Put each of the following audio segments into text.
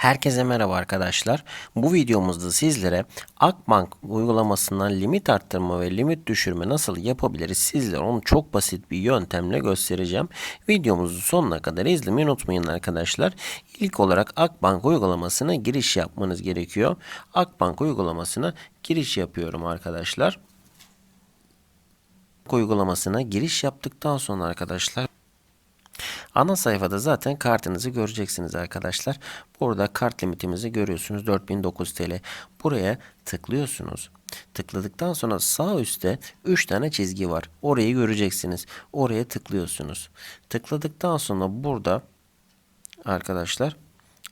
Herkese merhaba arkadaşlar. Bu videomuzda sizlere Akbank uygulamasından limit arttırma ve limit düşürme nasıl yapabiliriz sizlere onu çok basit bir yöntemle göstereceğim. Videomuzu sonuna kadar izlemeyi unutmayın arkadaşlar. İlk olarak Akbank uygulamasına giriş yapmanız gerekiyor. Akbank uygulamasına giriş yapıyorum arkadaşlar. uygulamasına giriş yaptıktan sonra arkadaşlar Ana sayfada zaten kartınızı göreceksiniz arkadaşlar. Burada kart limitimizi görüyorsunuz 4009 TL. Buraya tıklıyorsunuz. Tıkladıktan sonra sağ üstte 3 tane çizgi var. Orayı göreceksiniz. Oraya tıklıyorsunuz. Tıkladıktan sonra burada arkadaşlar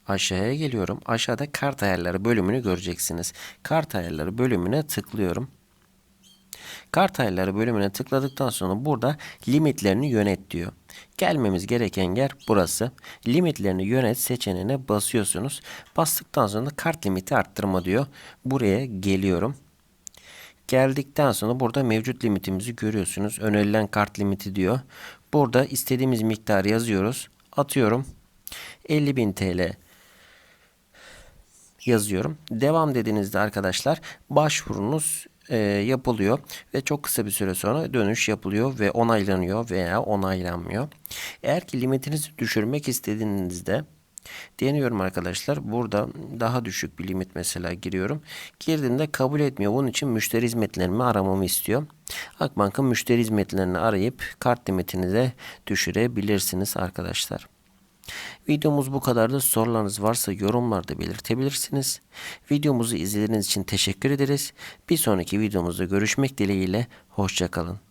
aşağıya geliyorum. Aşağıda kart ayarları bölümünü göreceksiniz. Kart ayarları bölümüne tıklıyorum. Kart ayarları bölümüne tıkladıktan sonra burada limitlerini yönet diyor. Gelmemiz gereken yer burası. Limitlerini yönet seçeneğine basıyorsunuz. Bastıktan sonra kart limiti arttırma diyor. Buraya geliyorum. Geldikten sonra burada mevcut limitimizi görüyorsunuz. Önerilen kart limiti diyor. Burada istediğimiz miktarı yazıyoruz. Atıyorum. 50.000 TL yazıyorum. Devam dediğinizde arkadaşlar başvurunuz e, yapılıyor ve çok kısa bir süre sonra dönüş yapılıyor ve onaylanıyor veya onaylanmıyor. Eğer ki limitinizi düşürmek istediğinizde deniyorum arkadaşlar. Burada daha düşük bir limit mesela giriyorum. Girdiğimde kabul etmiyor. Bunun için müşteri hizmetlerimi aramamı istiyor. Akbank'ın müşteri hizmetlerini arayıp kart limitini de düşürebilirsiniz arkadaşlar. Videomuz bu kadardı. Sorularınız varsa yorumlarda belirtebilirsiniz. Videomuzu izlediğiniz için teşekkür ederiz. Bir sonraki videomuzda görüşmek dileğiyle. Hoşçakalın.